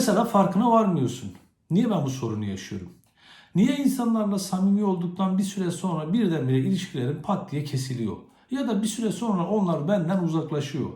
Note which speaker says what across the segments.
Speaker 1: Mesela farkına varmıyorsun. Niye ben bu sorunu yaşıyorum? Niye insanlarla samimi olduktan bir süre sonra birdenbire ilişkilerim pat diye kesiliyor? Ya da bir süre sonra onlar benden uzaklaşıyor.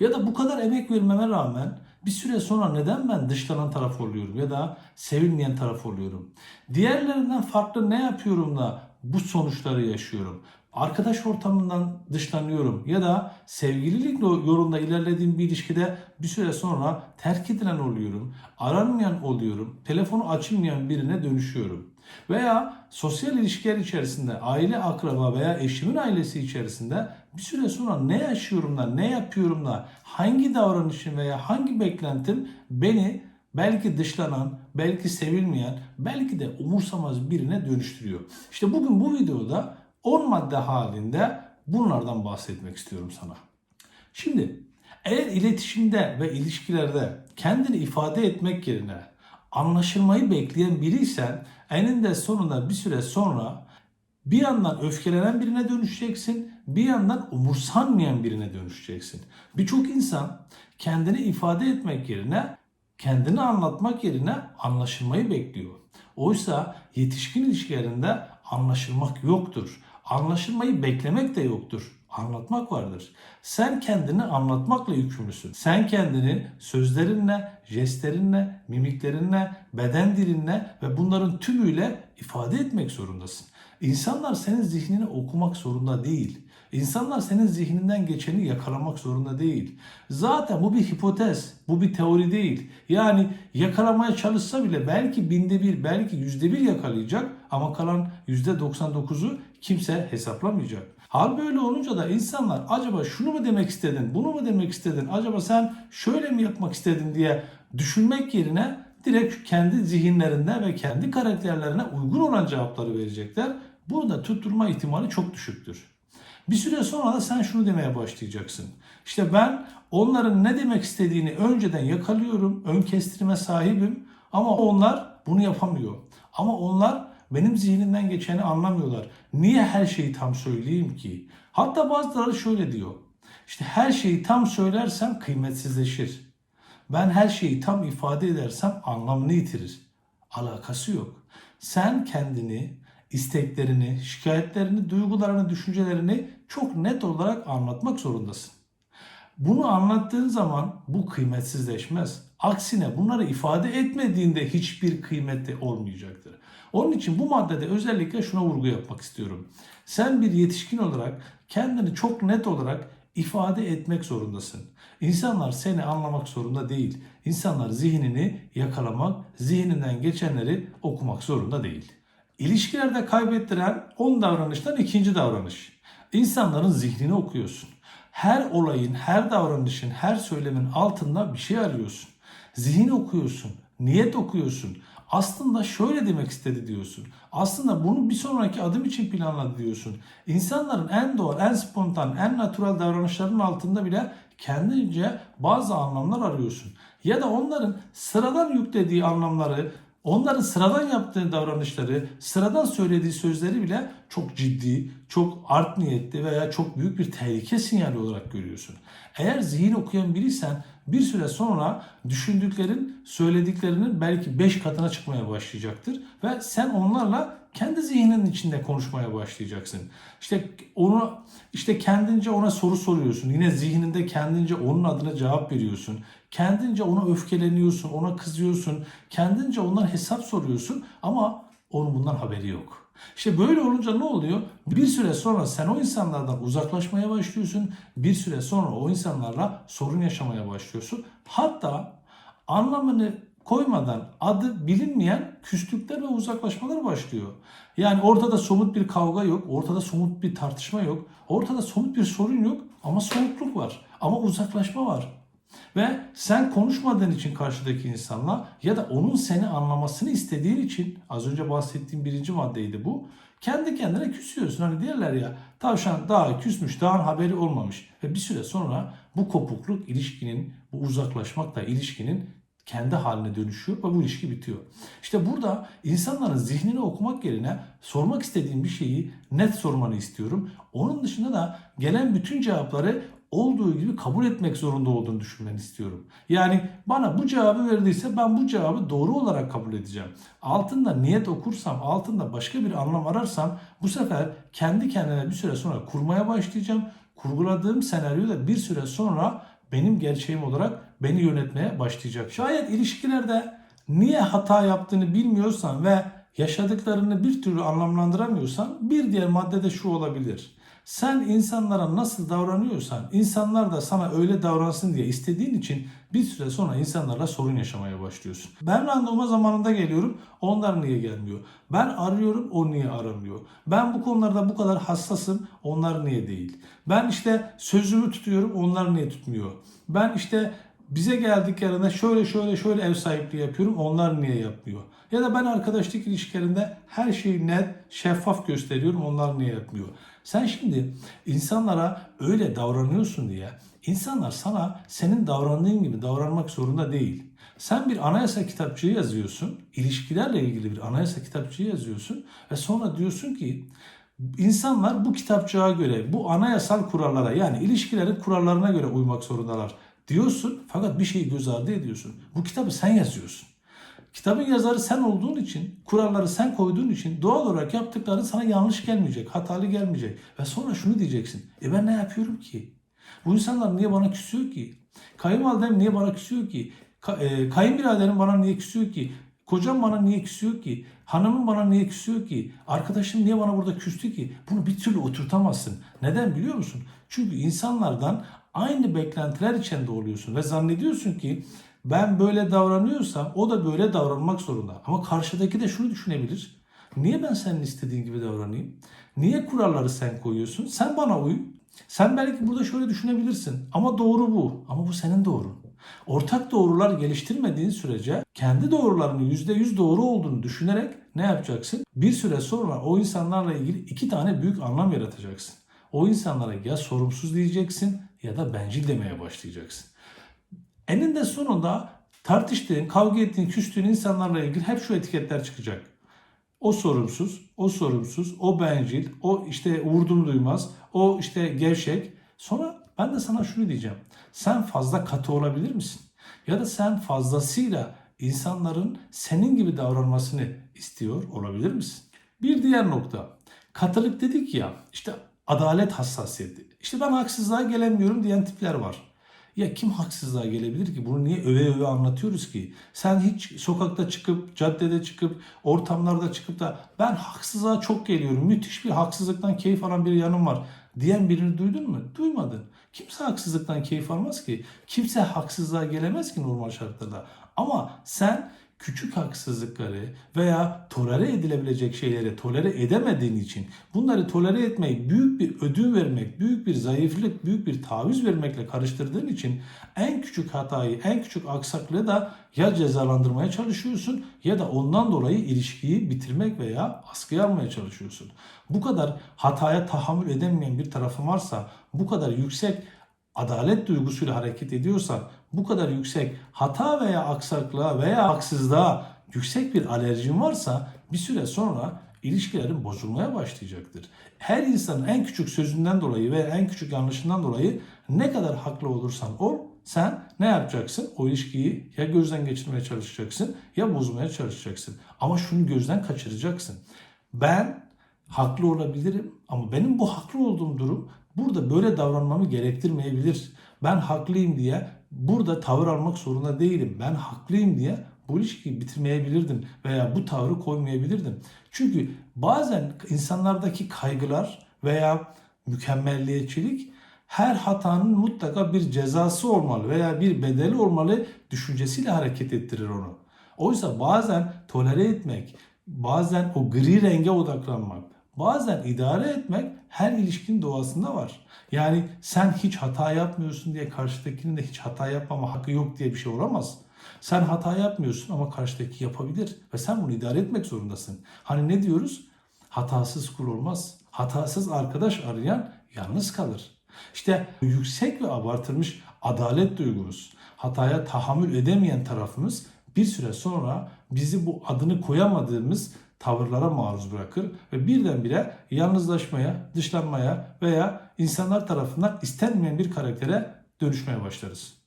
Speaker 1: Ya da bu kadar emek vermeme rağmen bir süre sonra neden ben dışlanan taraf oluyorum ya da sevilmeyen taraf oluyorum? Diğerlerinden farklı ne yapıyorum da bu sonuçları yaşıyorum? Arkadaş ortamından dışlanıyorum ya da sevgililik yolunda ilerlediğim bir ilişkide bir süre sonra terk edilen oluyorum, aranmayan oluyorum, telefonu açılmayan birine dönüşüyorum. Veya sosyal ilişkiler içerisinde, aile, akraba veya eşimin ailesi içerisinde bir süre sonra ne yaşıyorum da, ne yapıyorum da, hangi davranışım veya hangi beklentim beni belki dışlanan, belki sevilmeyen, belki de umursamaz birine dönüştürüyor. İşte bugün bu videoda 10 madde halinde bunlardan bahsetmek istiyorum sana. Şimdi eğer iletişimde ve ilişkilerde kendini ifade etmek yerine anlaşılmayı bekleyen biriysen eninde sonunda bir süre sonra bir yandan öfkelenen birine dönüşeceksin, bir yandan umursanmayan birine dönüşeceksin. Birçok insan kendini ifade etmek yerine, kendini anlatmak yerine anlaşılmayı bekliyor. Oysa yetişkin ilişkilerinde anlaşılmak yoktur. Anlaşılmayı beklemek de yoktur. Anlatmak vardır. Sen kendini anlatmakla yükümlüsün. Sen kendini sözlerinle, jestlerinle, mimiklerinle, beden dilinle ve bunların tümüyle ifade etmek zorundasın. İnsanlar senin zihnini okumak zorunda değil. İnsanlar senin zihninden geçeni yakalamak zorunda değil. Zaten bu bir hipotez, bu bir teori değil. Yani yakalamaya çalışsa bile belki binde bir, belki yüzde bir yakalayacak ama kalan yüzde 99'u kimse hesaplamayacak. Hal böyle olunca da insanlar acaba şunu mu demek istedin, bunu mu demek istedin, acaba sen şöyle mi yapmak istedin diye düşünmek yerine direkt kendi zihinlerinde ve kendi karakterlerine uygun olan cevapları verecekler. Bunu da tutturma ihtimali çok düşüktür. Bir süre sonra da sen şunu demeye başlayacaksın. İşte ben onların ne demek istediğini önceden yakalıyorum, ön kestirme sahibim ama onlar bunu yapamıyor. Ama onlar benim zihnimden geçeni anlamıyorlar. Niye her şeyi tam söyleyeyim ki? Hatta bazıları şöyle diyor. İşte her şeyi tam söylersem kıymetsizleşir. Ben her şeyi tam ifade edersem anlamını yitirir. Alakası yok. Sen kendini, isteklerini, şikayetlerini, duygularını, düşüncelerini çok net olarak anlatmak zorundasın. Bunu anlattığın zaman bu kıymetsizleşmez. Aksine bunları ifade etmediğinde hiçbir kıymeti olmayacaktır. Onun için bu maddede özellikle şuna vurgu yapmak istiyorum. Sen bir yetişkin olarak kendini çok net olarak ifade etmek zorundasın. İnsanlar seni anlamak zorunda değil. İnsanlar zihnini yakalamak, zihninden geçenleri okumak zorunda değil. İlişkilerde kaybettiren 10 davranıştan ikinci davranış. İnsanların zihnini okuyorsun. Her olayın, her davranışın, her söylemin altında bir şey arıyorsun. Zihin okuyorsun, niyet okuyorsun. Aslında şöyle demek istedi diyorsun. Aslında bunu bir sonraki adım için planladı diyorsun. İnsanların en doğal, en spontan, en natural davranışlarının altında bile kendince bazı anlamlar arıyorsun. Ya da onların sıradan yüklediği anlamları, onların sıradan yaptığı davranışları, sıradan söylediği sözleri bile çok ciddi, çok art niyetli veya çok büyük bir tehlike sinyali olarak görüyorsun. Eğer zihin okuyan biriysen bir süre sonra düşündüklerin, söylediklerinin belki 5 katına çıkmaya başlayacaktır ve sen onlarla kendi zihninin içinde konuşmaya başlayacaksın. İşte onu işte kendince ona soru soruyorsun. Yine zihninde kendince onun adına cevap veriyorsun. Kendince ona öfkeleniyorsun, ona kızıyorsun. Kendince ondan hesap soruyorsun ama onun bundan haberi yok. İşte böyle olunca ne oluyor? Bir süre sonra sen o insanlardan uzaklaşmaya başlıyorsun. Bir süre sonra o insanlarla sorun yaşamaya başlıyorsun. Hatta anlamını koymadan adı bilinmeyen küslükler ve uzaklaşmalar başlıyor. Yani ortada somut bir kavga yok, ortada somut bir tartışma yok, ortada somut bir sorun yok ama soğukluk var, ama uzaklaşma var. Ve sen konuşmadığın için karşıdaki insanla ya da onun seni anlamasını istediğin için az önce bahsettiğim birinci maddeydi bu. Kendi kendine küsüyorsun. Hani diyorlar ya tavşan daha küsmüş, daha haberi olmamış. Ve bir süre sonra bu kopukluk ilişkinin, bu uzaklaşmak da ilişkinin kendi haline dönüşüyor ve bu ilişki bitiyor. İşte burada insanların zihnini okumak yerine sormak istediğim bir şeyi net sormanı istiyorum. Onun dışında da gelen bütün cevapları olduğu gibi kabul etmek zorunda olduğunu düşünmeni istiyorum. Yani bana bu cevabı verdiyse ben bu cevabı doğru olarak kabul edeceğim. Altında niyet okursam, altında başka bir anlam ararsam bu sefer kendi kendine bir süre sonra kurmaya başlayacağım. Kurguladığım senaryo da bir süre sonra benim gerçeğim olarak beni yönetmeye başlayacak. Şayet ilişkilerde niye hata yaptığını bilmiyorsan ve yaşadıklarını bir türlü anlamlandıramıyorsan bir diğer maddede şu olabilir. Sen insanlara nasıl davranıyorsan insanlar da sana öyle davransın diye istediğin için bir süre sonra insanlarla sorun yaşamaya başlıyorsun. Ben randevuma zamanında geliyorum onlar niye gelmiyor? Ben arıyorum o niye aramıyor? Ben bu konularda bu kadar hassasım onlar niye değil? Ben işte sözümü tutuyorum onlar niye tutmuyor? Ben işte bize geldiklerinde şöyle şöyle şöyle ev sahipliği yapıyorum onlar niye yapmıyor? Ya da ben arkadaşlık ilişkilerinde her şeyi net, şeffaf gösteriyorum onlar niye yapmıyor? Sen şimdi insanlara öyle davranıyorsun diye insanlar sana senin davrandığın gibi davranmak zorunda değil. Sen bir anayasa kitapçığı yazıyorsun, ilişkilerle ilgili bir anayasa kitapçığı yazıyorsun ve sonra diyorsun ki insanlar bu kitapçığa göre, bu anayasal kurallara yani ilişkilerin kurallarına göre uymak zorundalar diyorsun fakat bir şeyi göz ardı ediyorsun. Bu kitabı sen yazıyorsun. Kitabın yazarı sen olduğun için, kuralları sen koyduğun için doğal olarak yaptıkların sana yanlış gelmeyecek, hatalı gelmeyecek. Ve sonra şunu diyeceksin. E ben ne yapıyorum ki? Bu insanlar niye bana küsüyor ki? Kayınvalidem niye bana küsüyor ki? E, kayınbiraderim bana niye küsüyor ki? Kocam bana niye küsüyor ki? Hanımım bana niye küsüyor ki? Arkadaşım niye bana burada küstü ki? Bunu bir türlü oturtamazsın. Neden biliyor musun? Çünkü insanlardan aynı beklentiler içinde oluyorsun ve zannediyorsun ki ben böyle davranıyorsam o da böyle davranmak zorunda. Ama karşıdaki de şunu düşünebilir. Niye ben senin istediğin gibi davranayım? Niye kuralları sen koyuyorsun? Sen bana uy. Sen belki burada şöyle düşünebilirsin. Ama doğru bu. Ama bu senin doğrun. Ortak doğrular geliştirmediğin sürece kendi doğrularının %100 doğru olduğunu düşünerek ne yapacaksın? Bir süre sonra o insanlarla ilgili iki tane büyük anlam yaratacaksın. O insanlara ya sorumsuz diyeceksin ya da bencil demeye başlayacaksın. Eninde sonunda tartıştığın, kavga ettiğin, küstüğün insanlarla ilgili hep şu etiketler çıkacak. O sorumsuz, o sorumsuz, o bencil, o işte vurdum duymaz, o işte gevşek. Sonra ben de sana şunu diyeceğim. Sen fazla katı olabilir misin? Ya da sen fazlasıyla insanların senin gibi davranmasını istiyor olabilir misin? Bir diğer nokta. Katılık dedik ya, işte adalet hassasiyeti. İşte ben haksızlığa gelemiyorum diyen tipler var. Ya kim haksızlığa gelebilir ki? Bunu niye öve öve anlatıyoruz ki? Sen hiç sokakta çıkıp, caddede çıkıp, ortamlarda çıkıp da ben haksızlığa çok geliyorum. Müthiş bir haksızlıktan keyif alan bir yanım var diyen birini duydun mu? Duymadın. Kimse haksızlıktan keyif almaz ki. Kimse haksızlığa gelemez ki normal şartlarda. Ama sen küçük haksızlıkları veya tolere edilebilecek şeyleri tolere edemediğin için bunları tolere etmeyi büyük bir ödün vermek, büyük bir zayıflık, büyük bir taviz vermekle karıştırdığın için en küçük hatayı, en küçük aksaklığı da ya cezalandırmaya çalışıyorsun ya da ondan dolayı ilişkiyi bitirmek veya askıya almaya çalışıyorsun. Bu kadar hataya tahammül edemeyen bir tarafın varsa, bu kadar yüksek adalet duygusuyla hareket ediyorsan bu kadar yüksek hata veya aksaklığa veya haksızlığa yüksek bir alerjin varsa bir süre sonra ilişkilerin bozulmaya başlayacaktır. Her insanın en küçük sözünden dolayı ve en küçük yanlışından dolayı ne kadar haklı olursan ol sen ne yapacaksın? O ilişkiyi ya gözden geçirmeye çalışacaksın ya bozmaya çalışacaksın. Ama şunu gözden kaçıracaksın. Ben haklı olabilirim ama benim bu haklı olduğum durum burada böyle davranmamı gerektirmeyebilir. Ben haklıyım diye burada tavır almak zorunda değilim. Ben haklıyım diye bu ilişkiyi bitirmeyebilirdim veya bu tavrı koymayabilirdim. Çünkü bazen insanlardaki kaygılar veya mükemmelliyetçilik her hatanın mutlaka bir cezası olmalı veya bir bedeli olmalı düşüncesiyle hareket ettirir onu. Oysa bazen tolere etmek, bazen o gri renge odaklanmak, bazen idare etmek her ilişkinin doğasında var. Yani sen hiç hata yapmıyorsun diye karşıdakinin de hiç hata yapmama hakkı yok diye bir şey olamaz. Sen hata yapmıyorsun ama karşıdaki yapabilir ve sen bunu idare etmek zorundasın. Hani ne diyoruz? Hatasız kul olmaz. Hatasız arkadaş arayan yalnız kalır. İşte yüksek ve abartılmış adalet duygumuz, hataya tahammül edemeyen tarafımız bir süre sonra bizi bu adını koyamadığımız tavırlara maruz bırakır ve birdenbire yalnızlaşmaya, dışlanmaya veya insanlar tarafından istenmeyen bir karaktere dönüşmeye başlarız.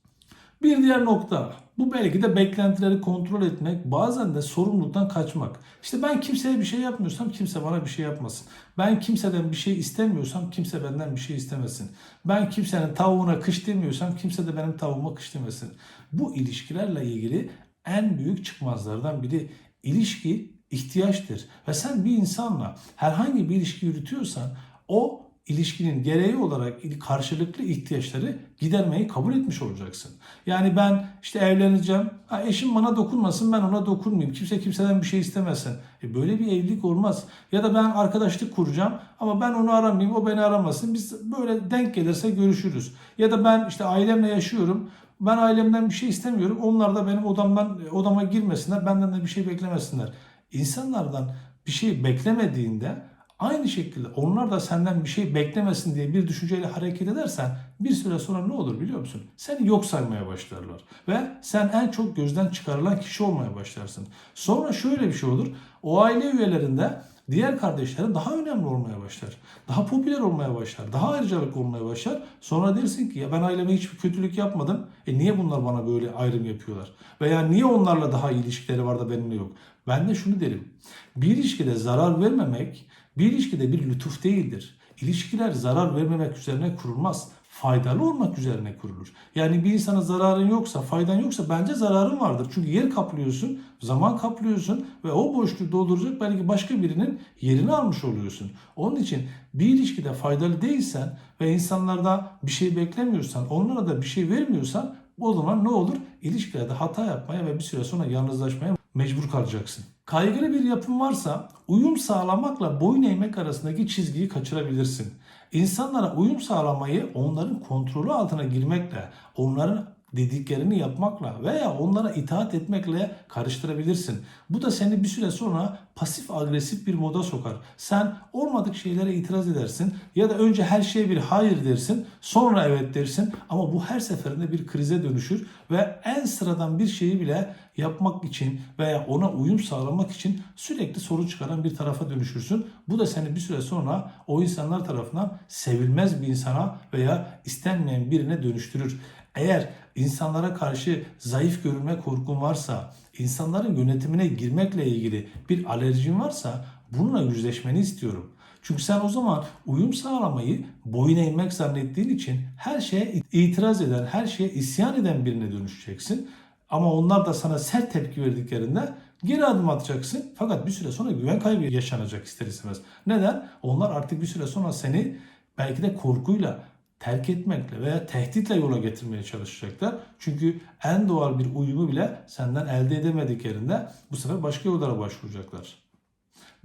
Speaker 1: Bir diğer nokta bu belki de beklentileri kontrol etmek bazen de sorumluluktan kaçmak. İşte ben kimseye bir şey yapmıyorsam kimse bana bir şey yapmasın. Ben kimseden bir şey istemiyorsam kimse benden bir şey istemesin. Ben kimsenin tavuğuna kış demiyorsam kimse de benim tavuğuma kış demesin. Bu ilişkilerle ilgili en büyük çıkmazlardan biri ilişki ihtiyaçtır. Ve sen bir insanla herhangi bir ilişki yürütüyorsan o ilişkinin gereği olarak karşılıklı ihtiyaçları gidermeyi kabul etmiş olacaksın. Yani ben işte evleneceğim, ha eşim bana dokunmasın ben ona dokunmayayım. Kimse kimseden bir şey istemesin. E böyle bir evlilik olmaz. Ya da ben arkadaşlık kuracağım ama ben onu aramayayım, o beni aramasın. Biz böyle denk gelirse görüşürüz. Ya da ben işte ailemle yaşıyorum. Ben ailemden bir şey istemiyorum. Onlar da benim odamdan odama girmesinler, benden de bir şey beklemesinler. İnsanlardan bir şey beklemediğinde Aynı şekilde onlar da senden bir şey beklemesin diye bir düşünceyle hareket edersen bir süre sonra ne olur biliyor musun? Seni yok saymaya başlarlar. Ve sen en çok gözden çıkarılan kişi olmaya başlarsın. Sonra şöyle bir şey olur. O aile üyelerinde diğer kardeşlerin daha önemli olmaya başlar. Daha popüler olmaya başlar. Daha ayrıcalık olmaya başlar. Sonra dersin ki ya ben aileme hiçbir kötülük yapmadım. E niye bunlar bana böyle ayrım yapıyorlar? Veya niye onlarla daha iyi ilişkileri var da benimle yok? Ben de şunu derim. Bir ilişkide zarar vermemek bir ilişkide bir lütuf değildir. İlişkiler zarar vermemek üzerine kurulmaz. Faydalı olmak üzerine kurulur. Yani bir insana zararın yoksa, faydan yoksa bence zararın vardır. Çünkü yer kaplıyorsun, zaman kaplıyorsun ve o boşluğu dolduracak belki başka birinin yerini almış oluyorsun. Onun için bir ilişkide faydalı değilsen ve insanlarda bir şey beklemiyorsan, onlara da bir şey vermiyorsan o zaman ne olur? İlişkilerde hata yapmaya ve bir süre sonra yalnızlaşmaya mecbur kalacaksın. Kaygılı bir yapım varsa uyum sağlamakla boyun eğmek arasındaki çizgiyi kaçırabilirsin. İnsanlara uyum sağlamayı onların kontrolü altına girmekle, onların dediklerini yapmakla veya onlara itaat etmekle karıştırabilirsin. Bu da seni bir süre sonra pasif agresif bir moda sokar. Sen olmadık şeylere itiraz edersin ya da önce her şeye bir hayır dersin, sonra evet dersin ama bu her seferinde bir krize dönüşür ve en sıradan bir şeyi bile yapmak için veya ona uyum sağlamak için sürekli sorun çıkaran bir tarafa dönüşürsün. Bu da seni bir süre sonra o insanlar tarafından sevilmez bir insana veya istenmeyen birine dönüştürür. Eğer insanlara karşı zayıf görülme korkun varsa, insanların yönetimine girmekle ilgili bir alerjin varsa bununla yüzleşmeni istiyorum. Çünkü sen o zaman uyum sağlamayı boyun eğmek zannettiğin için her şeye itiraz eden, her şeye isyan eden birine dönüşeceksin. Ama onlar da sana sert tepki verdiklerinde geri adım atacaksın. Fakat bir süre sonra güven kaybı yaşanacak ister istemez. Neden? Onlar artık bir süre sonra seni belki de korkuyla, terk etmekle veya tehditle yola getirmeye çalışacaklar. Çünkü en doğal bir uyumu bile senden elde edemediklerinde bu sefer başka yollara başvuracaklar.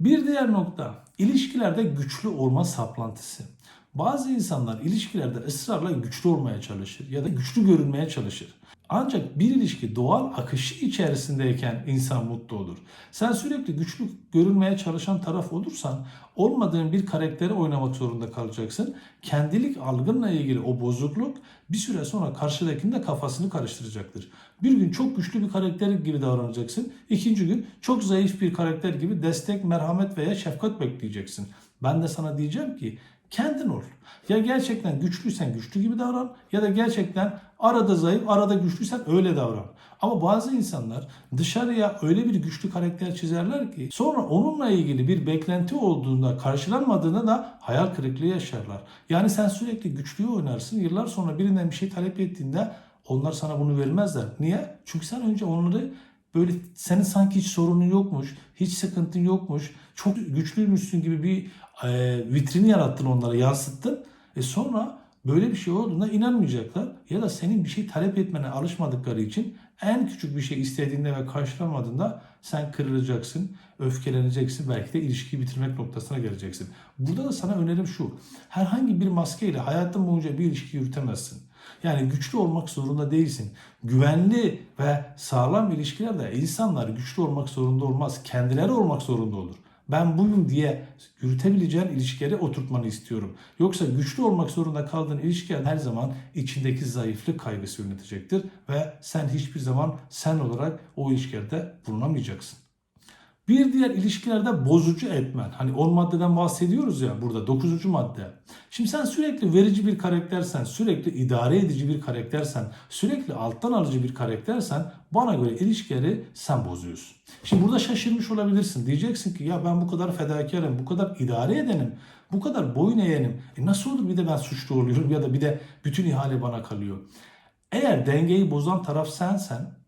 Speaker 1: Bir diğer nokta ilişkilerde güçlü olma saplantısı. Bazı insanlar ilişkilerde ısrarla güçlü olmaya çalışır ya da güçlü görünmeye çalışır. Ancak bir ilişki doğal akışı içerisindeyken insan mutlu olur. Sen sürekli güçlü görünmeye çalışan taraf olursan olmadığın bir karakteri oynamak zorunda kalacaksın. Kendilik algınla ilgili o bozukluk bir süre sonra karşıdakinin de kafasını karıştıracaktır. Bir gün çok güçlü bir karakter gibi davranacaksın. İkinci gün çok zayıf bir karakter gibi destek, merhamet veya şefkat bekleyeceksin. Ben de sana diyeceğim ki kendin ol. Ya gerçekten güçlüysen güçlü gibi davran ya da gerçekten arada zayıf, arada güçlüysen öyle davran. Ama bazı insanlar dışarıya öyle bir güçlü karakter çizerler ki sonra onunla ilgili bir beklenti olduğunda karşılanmadığında da hayal kırıklığı yaşarlar. Yani sen sürekli güçlüyü oynarsın. Yıllar sonra birinden bir şey talep ettiğinde onlar sana bunu vermezler. Niye? Çünkü sen önce onları böyle senin sanki hiç sorunun yokmuş, hiç sıkıntın yokmuş, çok güçlüymüşsün gibi bir e, vitrini yarattın onlara, yansıttın. E sonra böyle bir şey olduğunda inanmayacaklar ya da senin bir şey talep etmene alışmadıkları için en küçük bir şey istediğinde ve karşılamadığında sen kırılacaksın, öfkeleneceksin, belki de ilişkiyi bitirmek noktasına geleceksin. Burada da sana önerim şu. Herhangi bir maskeyle hayatın boyunca bir ilişki yürütemezsin. Yani güçlü olmak zorunda değilsin. Güvenli ve sağlam ilişkilerde insanlar güçlü olmak zorunda olmaz. Kendileri olmak zorunda olur. Ben buyum diye yürütebileceğin ilişkileri oturtmanı istiyorum. Yoksa güçlü olmak zorunda kaldığın ilişkiler her zaman içindeki zayıflık kaygısı yönetecektir ve sen hiçbir zaman sen olarak o ilişkilerde bulunamayacaksın. Bir diğer ilişkilerde bozucu etmen. Hani 10 maddeden bahsediyoruz ya burada 9. madde. Şimdi sen sürekli verici bir karaktersen, sürekli idare edici bir karaktersen, sürekli alttan alıcı bir karaktersen bana göre ilişkileri sen bozuyorsun. Şimdi burada şaşırmış olabilirsin. Diyeceksin ki ya ben bu kadar fedakarım, bu kadar idare edenim, bu kadar boyun eğenim. E nasıl olur bir de ben suçlu oluyorum ya da bir de bütün ihale bana kalıyor. Eğer dengeyi bozan taraf sensen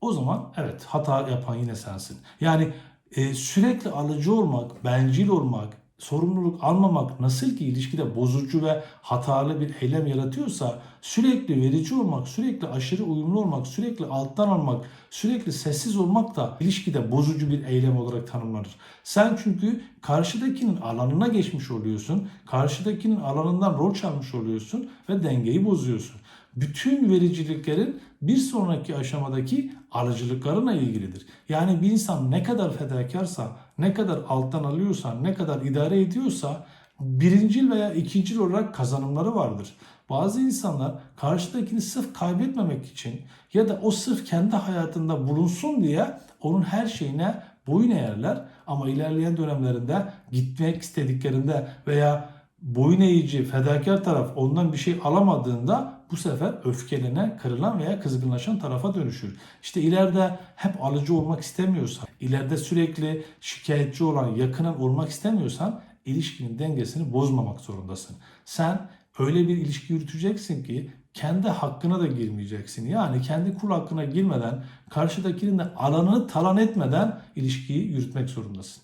Speaker 1: o zaman evet hata yapan yine sensin. Yani e, sürekli alıcı olmak, bencil olmak, sorumluluk almamak nasıl ki ilişkide bozucu ve hatalı bir eylem yaratıyorsa sürekli verici olmak, sürekli aşırı uyumlu olmak, sürekli alttan almak, sürekli sessiz olmak da ilişkide bozucu bir eylem olarak tanımlanır. Sen çünkü karşıdakinin alanına geçmiş oluyorsun, karşıdakinin alanından rol çalmış oluyorsun ve dengeyi bozuyorsun. Bütün vericiliklerin bir sonraki aşamadaki alıcılıklarına ilgilidir. Yani bir insan ne kadar fedakarsa, ne kadar alttan alıyorsa, ne kadar idare ediyorsa birincil veya ikincil olarak kazanımları vardır. Bazı insanlar karşıdakini sırf kaybetmemek için ya da o sırf kendi hayatında bulunsun diye onun her şeyine boyun eğerler ama ilerleyen dönemlerinde gitmek istediklerinde veya boyun eğici, fedakar taraf ondan bir şey alamadığında bu sefer öfkelene, kırılan veya kızgınlaşan tarafa dönüşür. İşte ileride hep alıcı olmak istemiyorsan, ileride sürekli şikayetçi olan, yakının olmak istemiyorsan ilişkinin dengesini bozmamak zorundasın. Sen öyle bir ilişki yürüteceksin ki kendi hakkına da girmeyeceksin. Yani kendi kul hakkına girmeden, karşıdakinin de alanını talan etmeden ilişkiyi yürütmek zorundasın.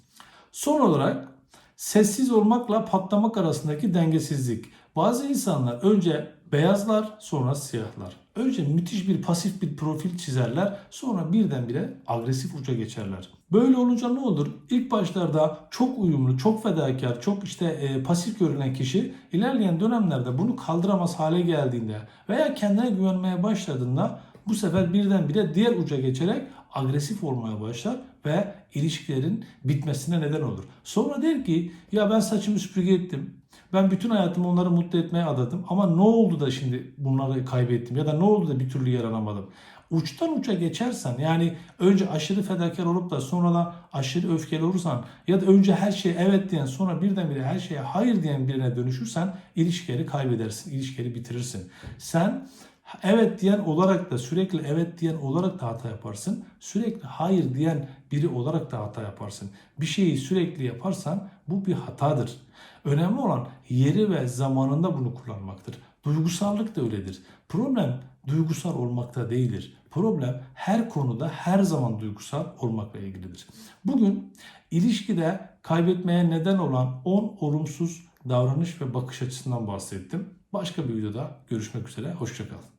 Speaker 1: Son olarak sessiz olmakla patlamak arasındaki dengesizlik. Bazı insanlar önce beyazlar sonra siyahlar. Önce müthiş bir pasif bir profil çizerler sonra birdenbire agresif uca geçerler. Böyle olunca ne olur? İlk başlarda çok uyumlu, çok fedakar, çok işte e, pasif görünen kişi ilerleyen dönemlerde bunu kaldıramaz hale geldiğinde veya kendine güvenmeye başladığında bu sefer birdenbire diğer uca geçerek agresif olmaya başlar ve ilişkilerin bitmesine neden olur. Sonra der ki ya ben saçımı süpürge ettim. Ben bütün hayatımı onları mutlu etmeye adadım. Ama ne oldu da şimdi bunları kaybettim? Ya da ne oldu da bir türlü yaranamadım? Uçtan uça geçersen yani önce aşırı fedakar olup da sonra da aşırı öfkeli olursan ya da önce her şeye evet diyen sonra birdenbire her şeye hayır diyen birine dönüşürsen ilişkileri kaybedersin, ilişkileri bitirirsin. Sen evet diyen olarak da sürekli evet diyen olarak da hata yaparsın. Sürekli hayır diyen biri olarak da hata yaparsın. Bir şeyi sürekli yaparsan bu bir hatadır. Önemli olan yeri ve zamanında bunu kullanmaktır. Duygusallık da öyledir. Problem duygusal olmakta değildir. Problem her konuda her zaman duygusal olmakla ilgilidir. Bugün ilişkide kaybetmeye neden olan 10 olumsuz davranış ve bakış açısından bahsettim. Başka bir videoda görüşmek üzere. Hoşçakalın.